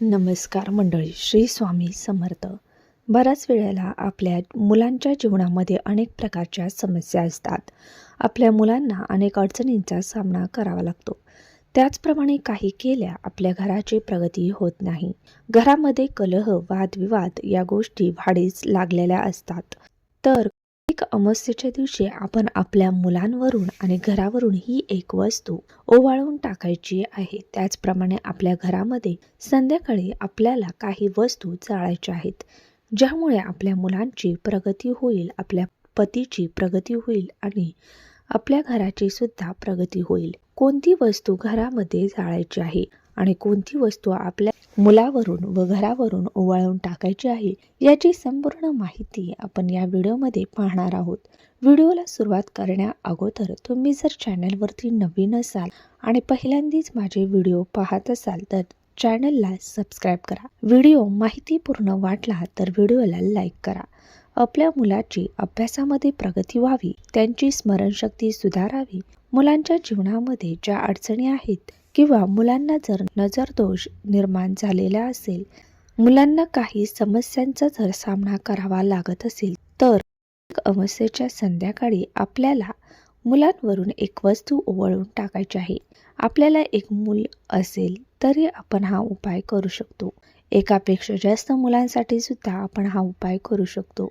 नमस्कार मंडळी श्री स्वामी समर्थ. बऱ्याच वेळेला आपल्या मुलांच्या जीवनामध्ये अनेक प्रकारच्या समस्या असतात. आपल्या मुलांना अनेक अडचणींचा सामना करावा लागतो. त्याचप्रमाणे काही केल्या आपल्या घराची प्रगती होत नाही. घरामध्ये कलह वादविवाद या गोष्टी वाढीस लागलेल्या असतात. तर एक अमावस्येच्या दिवशी आपण आपल्या मुलांवरून आणि घरावरून ही एक वस्तू ओवाळून टाकायची आहे. त्याचप्रमाणे आपल्या घरामध्ये संध्याकाळी आपल्याला काही वस्तू जाळायच्या आहेत ज्यामुळे आपल्या मुलांची प्रगती होईल आपल्या पतीची प्रगती होईल आणि आपल्या घराची सुद्धा प्रगती होईल. कोणती वस्तू घरामध्ये जाळायची आहे आणि कोणती वस्तू आपल्या मुलावरून व घरावरून ओवाळून टाकायची आहे याची संपूर्ण माहिती आपण या व्हिडिओमध्ये पाहणार आहोत. व्हिडिओला सुरुवात करण्या अगोदर तुम्ही जर चॅनलवरती नवीन असाल आणि पहिल्यांदाच माझे व्हिडिओ पाहत असाल तर चॅनलला सबस्क्राईब करा. व्हिडिओ माहितीपूर्ण वाटला तर व्हिडिओला लाईक करा. आपल्या मुलाची अभ्यासामध्ये प्रगती व्हावी त्यांची स्मरणशक्ती सुधारावी मुलांच्या जीवनामध्ये ज्या अडचणी आहेत किंवा मुलांना जर नजरदोष निर्माण झालेला असेल मुलांना काही समस्यांचा जर सामना करावा लागत असेल तर अमावस्येच्या संध्याकाळी आपल्याला मुलांवरून एक वस्तू ओवाळून टाकायची आहे. आपल्याला एक मूल असेल तरी आपण हा उपाय करू शकतो. एकापेक्षा जास्त मुलांसाठी सुद्धा आपण हा उपाय करू शकतो.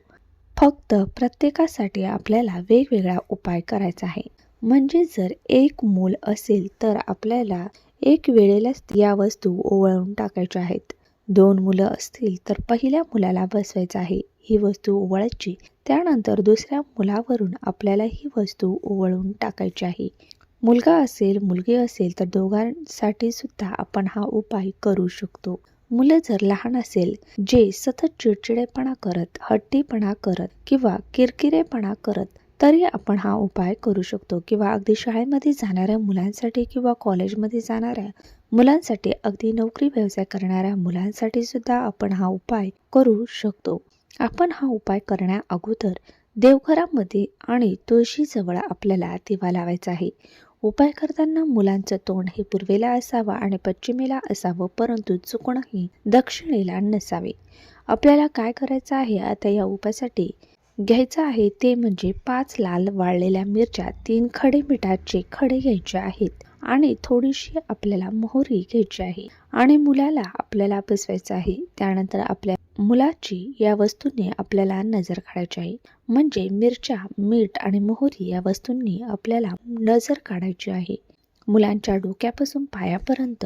फक्त प्रत्येकासाठी आपल्याला वेगवेगळा उपाय करायचा आहे. म्हणजे जर एक मूल असेल तर आपल्याला एक वेळेलाच या वस्तू ओवाळून टाकायच्या आहेत. दोन मुलं असतील तर पहिल्या मुलाला बसवायचं आहे ही वस्तू ओवाळायची. त्यानंतर दुसऱ्या मुलावरून आपल्याला ही वस्तू ओवाळून टाकायची आहे. मुलगा असेल मुलगी असेल तर दोघांसाठी सुद्धा आपण हा उपाय करू शकतो. मुलं जर लहान असेल जे सतत चिडचिडेपणा करत हट्टीपणा करत किंवा किरकिरेपणा करत तरी आपण हा उपाय करू शकतो किंवा अगदी शाळेमध्ये जाणाऱ्या मुलांसाठी किंवा कॉलेजमध्ये जाणाऱ्या मुलांसाठी अगदी नोकरी व्यवसाय करणाऱ्या मुलांसाठी सुद्धा आपण हा उपाय करू शकतो. आपण हा उपाय करण्या अगोदर देवघरामध्ये आणि तुळशीजवळ आपल्याला दिवा लावायचा आहे. उपाय करताना मुलांचं तोंड हे पूर्वेला असावं आणि पश्चिमेला असावं परंतु चुकणंही दक्षिणेला नसावे. आपल्याला काय करायचं आहे? आता या उपायासाठी घ्यायचं आहे ते म्हणजे पाच लाल वाळलेल्या मिरच्या तीन खडे मिठाचे खडे घ्यायचे आहेत आणि थोडीशी आपल्याला मोहरी घ्यायची आहे. आणि मुलाला आपल्याला बसवायचं आहे. त्यानंतर आपल्या मुलाची या वस्तूंनी आपल्याला नजर काढायची आहे. म्हणजे मिरच्या मीठ आणि मोहरी या वस्तूंनी आपल्याला नजर काढायची आहे. मुलांच्या डोक्यापासून पायापर्यंत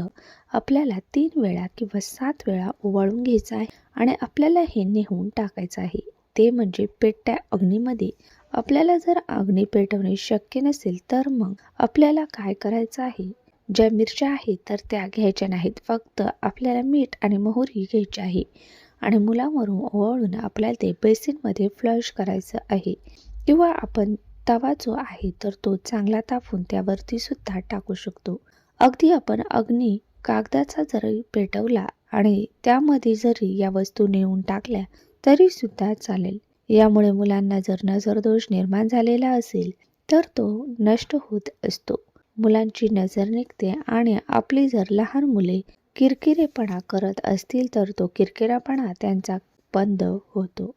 आपल्याला तीन वेळा किंवा सात वेळा ओवाळून घ्यायचं आहे आणि आपल्याला हे नेहून टाकायचं आहे. ते म्हणजे पेटत्या अग्नीमध्ये. आपल्याला जर अग्नी पेटवणे शक्य नसेल तर मग आपल्याला काय करायचं आहे? ज्या मिरच्या आहेत तर त्या घ्यायच्या नाहीत. फक्त आपल्याला मीठ आणि मोहरी घ्यायची आहे. आणि मुलांवरून ओवाळून आपल्याला ते बेसिनमध्ये फ्लश करायचं आहे. किंवा आपण तवा जो आहे तर तो चांगला तापून त्यावरती सुद्धा टाकू शकतो. अगदी आपण अग्नी कागदाचा जरी पेटवला आणि त्यामध्ये जरी या वस्तू नेऊन टाकल्या तरी सुद्धा चालेल. यामुळे मुलांना जर नजरदोष निर्माण झालेला असेल तर तो नष्ट होत असतो. मुलांची नजर निघते आणि आपली जर लहान मुले किरकिरेपणा करत असतील तर तो किरकिरापणा त्यांचा बंद होतो.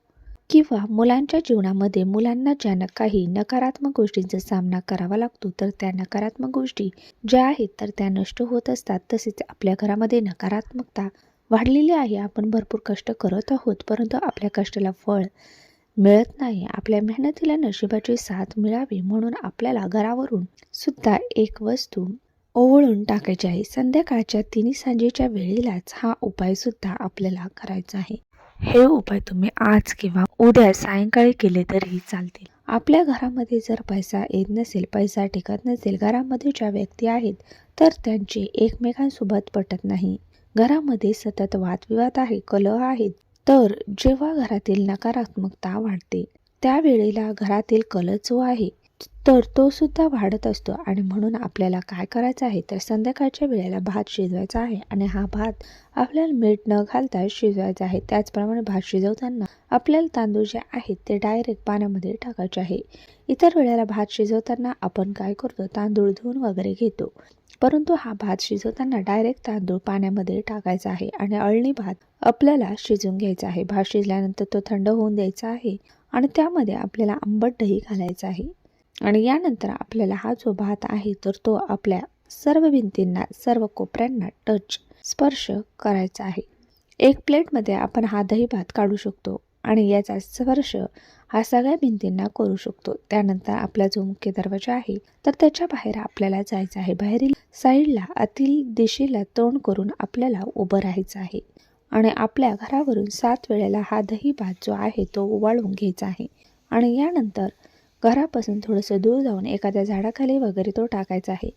किंवा मुलांच्या जीवनामध्ये मुलांना ज्या काही नकारात्मक गोष्टींचा सामना करावा लागतो तर त्या नकारात्मक गोष्टी ज्या आहेत तर त्या नष्ट होत असतात. तसेच आपल्या घरामध्ये नकारात्मकता वाढलेली आहे. आपण भरपूर कष्ट करत आहोत परंतु आपल्या कष्टाला फळ मिळत नाही. आपल्या मेहनतीला नशिबाची साथ मिळावी म्हणून आपल्याला घरावरून सुद्धा एक वस्तू ओवळून टाकायची आहे. संध्याकाळच्या तिन्ही सांजेच्या वेळेलाच हा उपाय सुद्धा आपल्याला करायचा आहे. हे उपाय तुम्ही आज किंवा उद्या सायंकाळी केले तरीही चालतील. आपल्या घरामध्ये जर पैसा येत नसेल पैसा टिकत नसेल घरामध्ये ज्या व्यक्ती आहेत तर त्यांचे एकमेकांसोबत पटत नाही. घरामध्ये सतत वादविवाद आहे कलह आहेत. तर जेव्हा घरातील नकारात्मकता वाढते त्यावेळेला घरातील कलह जो आहे तर तो सुद्धा वाढत असतो आणि म्हणून आपल्याला काय करायचं आहे तर संध्याकाळच्या वेळेला भात शिजवायचा आहे आणि हा भात आपल्याला मीठ न घालता शिजवायचा आहे. त्याचप्रमाणे भात शिजवताना आपल्याला तांदूळ जे आहेत ते डायरेक्ट पाण्यामध्ये टाकायचे आहे. इतर वेळेला भात शिजवताना आपण काय करतो तांदूळ धुवून वगैरे घेतो. परंतु हा भात शिजवताना डायरेक्ट तांदूळ पाण्यामध्ये टाकायचा आहे आणि अळणी भात आपल्याला शिजून घ्यायचा आहे. भात शिजल्यानंतर तो थंड होऊन द्यायचा आहे आणि त्यामध्ये आपल्याला आंबट दही घालायचं आहे. आणि यानंतर आपल्याला हा जो भात आहे तर तो आपल्या सर्व भिंतींना सर्व कोपऱ्यांना टच स्पर्श करायचा आहे. एक प्लेटमध्ये आपण हा दही भात काढू शकतो आणि याचा स्पर्श हा सगळ्या भिंतींना करू शकतो. त्यानंतर आपला जो मुख्य दरवाजा आहे तर त्याच्या बाहेर आपल्याला जायचं आहे. बाहेरील साईडला आतील दिशेला तोंड करून आपल्याला उभं राहायचं आहे. आणि आपल्या घरावरून सात वेळेला हा दही भात जो आहे तो उवाळून घ्यायचा आहे. आणि यानंतर घरापासून थोडंसं दूर जाऊन एखाद्या झाडाखाली वगैरे तो टाकायचा आहे.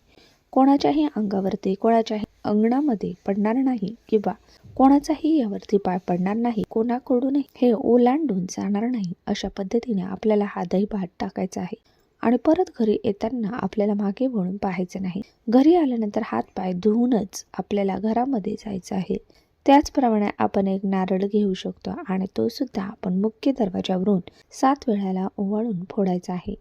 कोणाच्याही अंगावरती कोणाच्याही अंगणामध्ये पडणार नाही किंवा कोणाचाही यावरती पाय पडणार नाही. कोणाकडूनही हे ओलांडून जाणार नाही अशा पद्धतीने आपल्याला हा दही भात टाकायचा आहे. आणि परत घरी येताना आपल्याला मागे वळून पाहायचं नाही. घरी आल्यानंतर हात पाय धुवूनच आपल्याला घरामध्ये जायचं आहे. त्याचप्रमाणे आपण एक नारळ घेऊ शकतो आणि तो सुद्धा आपण मुख्य दरवाजावरून सात वेळाला ओवाळून फोडायचा आहे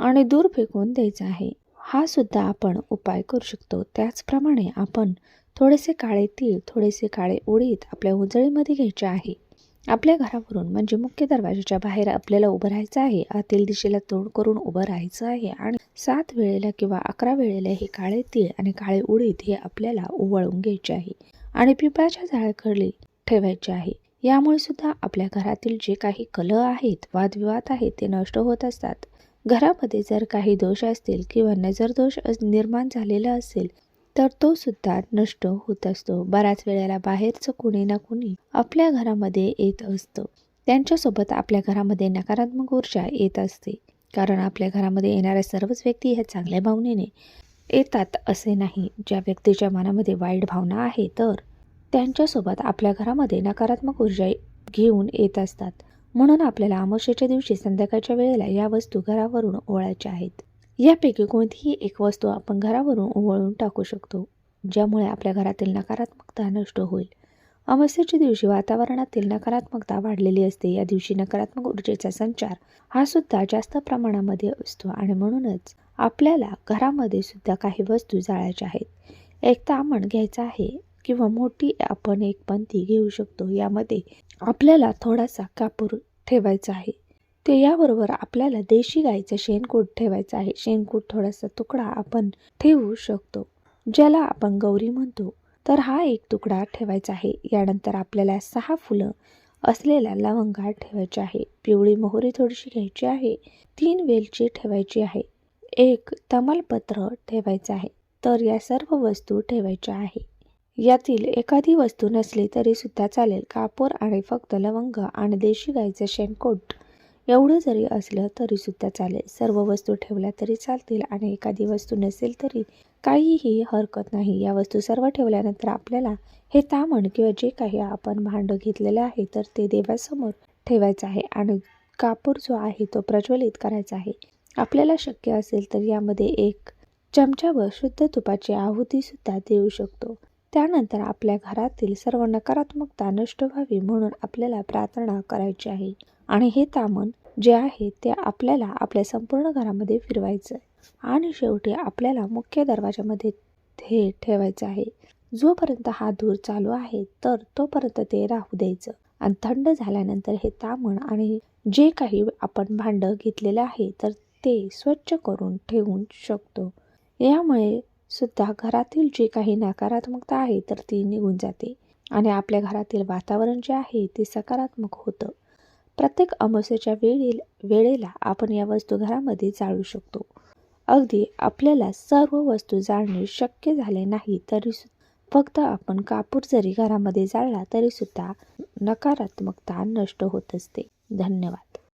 आणि दूर फेकून द्यायचा आहे. हा सुद्धा आपण उपाय करू शकतो. त्याचप्रमाणे आपण थोडेसे काळे तीळ थोडेसे काळे उडीद आपल्या उजळीमध्ये घ्यायचे आहे. आपल्या घरावरून म्हणजे मुख्य दरवाजाच्या बाहेर आपल्याला उभं राहायचं आहे. आतील दिशेला तोंड करून उभं राहायचं आहे आणि सात वेळेला किंवा अकरा वेळेला हे काळे तीळ आणि काळे उडीद हे आपल्याला उवळून घ्यायचे आहे आणि पिंपळाच्या झाडाखाली ठेवायचे आहे. यामुळे सुद्धा आपल्या घरातील जे काही कलह आहेत वादविवाद आहेत ते नष्ट होत असतात. घरामध्ये जर काही दोष असतील किंवा नजर दोष निर्माण झालेला असेल तर तो सुद्धा नष्ट होत असतो. बऱ्याच वेळेला बाहेरचं कुणी ना कुणी आपल्या घरामध्ये येत असतं. त्यांच्यासोबत आपल्या घरामध्ये नकारात्मक ऊर्जा येत असते. कारण आपल्या घरामध्ये येणाऱ्या सर्वच व्यक्ती ह्या चांगल्या भावनेने येतात असे नाही. ज्या व्यक्तीच्या मनामध्ये वाईट भावना आहे तर त्यांच्यासोबत आपल्या घरामध्ये नकारात्मक ऊर्जा घेऊन येत असतात. म्हणून आपल्याला अमावस्येच्या दिवशी संध्याकाळच्या वेळेला या वस्तू घरावरून ओळायच्या आहेत. यापैकी कोणतीही एक वस्तू आपण घरावरून उवळून टाकू शकतो ज्यामुळे आपल्या घरातील नकारात्मकता नष्ट होईल. अमावस्येच्या दिवशी वातावरणातील नकारात्मकता वाढलेली असते. या दिवशी नकारात्मक ऊर्जेचा संचार हा सुद्धा जास्त प्रमाणामध्ये असतो आणि म्हणूनच आपल्याला घरामध्ये सुद्धा काही वस्तू जाळायच्या आहेत. एक तामण घ्यायचा आहे किंवा मोठी आपण एक पंथी घेऊ शकतो यामध्ये आपल्याला थोडासा कापूर ठेवायचा आहे. ते याबरोबर आपल्याला देशी गाईचं शेणकूट ठेवायचं आहे. शेणकूट थोडासा तुकडा आपण ठेवू शकतो ज्याला आपण गौरी म्हणतो. तर हा एक तुकडा ठेवायचा आहे. यानंतर आपल्याला सहा फुलं असलेल्या लवंगा ठेवायच्या आहे. पिवळी मोहरी थोडीशी घ्यायची आहे. तीन वेलची ठेवायची आहे. एक तमालपत्र ठेवायचं आहे. तर या सर्व वस्तू ठेवायच्या आहे. यातील एखादी वस्तू नसली तरी सुद्धा चालेल. कापूर आणि फक्त लवंग आणि देशी गाईचं शेणकोट एवढं जरी असलं तरी सुद्धा चालेल. सर्व वस्तू ठेवल्या तरी चालतील आणि एखादी वस्तू नसेल तरी काहीही हरकत नाही. या वस्तू सर्व ठेवल्यानंतर आपल्याला हे तामण किंवा जे काही आपण भांडं घेतलेलं आहे तर ते देवासमोर ठेवायचं आहे आणि कापूर जो आहे तो प्रज्वलित करायचा आहे. आपल्याला शक्य असेल तर यामध्ये एक चमच्यावर शुद्ध तुपाची आहुतीसुद्धा देऊ शकतो. त्यानंतर आपल्या घरातील सर्व नकारात्मकता नष्ट व्हावी म्हणून आपल्याला प्रार्थना करायची आहे. आणि हे तामण जे आहे ते आपल्याला आपल्या संपूर्ण घरामध्ये फिरवायचं आहे आणि शेवटी आपल्याला मुख्य दरवाजामध्ये हे ठेवायचं आहे. जोपर्यंत हा धूर चालू आहे तर तोपर्यंत ते राहू द्यायचं. आणि थंड झाल्यानंतर हे तामण आणि जे काही आपण भांडं घेतलेलं आहे तर ते स्वच्छ करून ठेवू शकतो. यामुळे सुद्धा घरातील जी काही नकारात्मकता आहे तर ती निघून जाते. आणि आपल्या घरातील वातावरण जे आहे ते सकारात्मक होतं. प्रत्येक अमावस्येच्या वेळी वेळेला आपण या वस्तू घरामध्ये जाळू शकतो. अगदी आपल्याला सर्व वस्तू जाळणे शक्य झाले नाही तरी फक्त आपण कापूर जरी घरामध्ये जाळला तरी सुद्धा नकारात्मकता नष्ट होत असते. धन्यवाद.